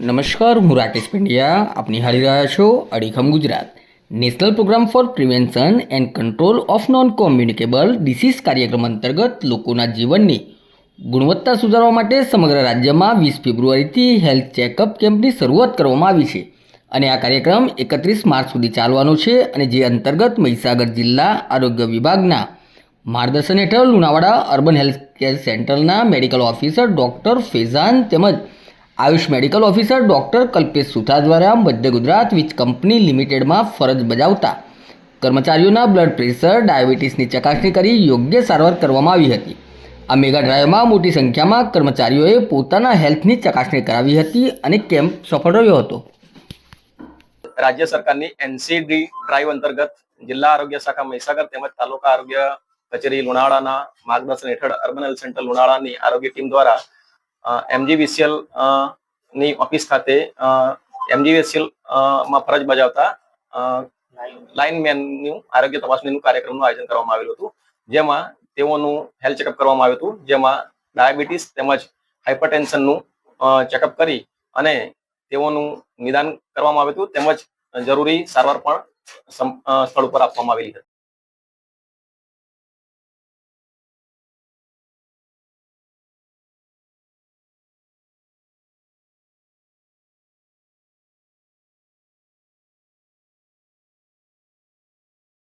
નમસ્કાર, હું રાકેશ પંડ્યા. આપ નિહાળી રહ્યા છો અડીખમ Gujarat. National programme for prevention and control of non communicable diseases કાર્યક્રમ અંતર્ગત લોકોના જીવનની ગુણવત્તા સુધારવા માટે સમગ્ર રાજ્યમાં વીસ ફેબ્રુઆરીથી હેલ્થ ચેકઅપ કેમ્પની શરૂઆત કરવામાં આવી છે. અને આ કાર્યક્રમ એકત્રીસ માર્ચ સુધી ચાલવાનો છે અને જે અંતર્ગત મહીસાગર જિલ્લા આરોગ્ય વિભાગના માર્ગદર્શન હેઠળ લુણાવાડા અર્બન હેલ્થ કેર સેન્ટરના મેડિકલ ઓફિસર ડૉક્ટર ફેઝાન તેમજ Ayush medical officer doctor Kalpesh Sutha દ્વારા મધ્ય ગુજરાત વીજ કંપની લિમિટેડમાં ફરજ બજાવતા. કર્મચારીઓના બ્લડ પ્રેશર, ડાયાબિટીસની ચકાસણી કરી યોગ્ય સારવાર કરવામાં આવી હતી. આ મેગા ડ્રાઈવમાં મોટી સંખ્યામાં કર્મચારીઓએ પોતાના હેલ્થની ચકાસણી કરાવી હતી અને કેમ્પ સફળ રહ્યો હતો. રાજ્ય સરકારની એનસીડી ડ્રાઈવ અંતર્ગત જિલ્લા આરોગ્ય શાખા મહીસાગર તેમજ તાલુકા આરોગ્ય કચેરી લુણાવાડાના માર્ગદર્શન હેઠળ અર્બન હેલ્થ સેન્ટર લુણાવાડાની આરોગ્ય ટીમ દ્વારા એમજીવીસીએલની ઓફિસ ખાતે એમજીવીસીએલમાં ફરજ બજાવતા લાઇનમેનનું આરોગ્ય તપાસણીનું કાર્યક્રમનું આયોજન કરવામાં આવેલું હતું. જેમાં તેઓનું હેલ્થ ચેકઅપ કરવામાં આવ્યું હતું. જેમાં ડાયાબિટીસ તેમજ હાઇપરટેન્શનનું ચેકઅપ કરી અને તેઓનું નિદાન કરવામાં આવ્યું હતું. તેમજ જરૂરી સારવાર પણ સ્થળ ઉપર આપવામાં આવેલી હતી.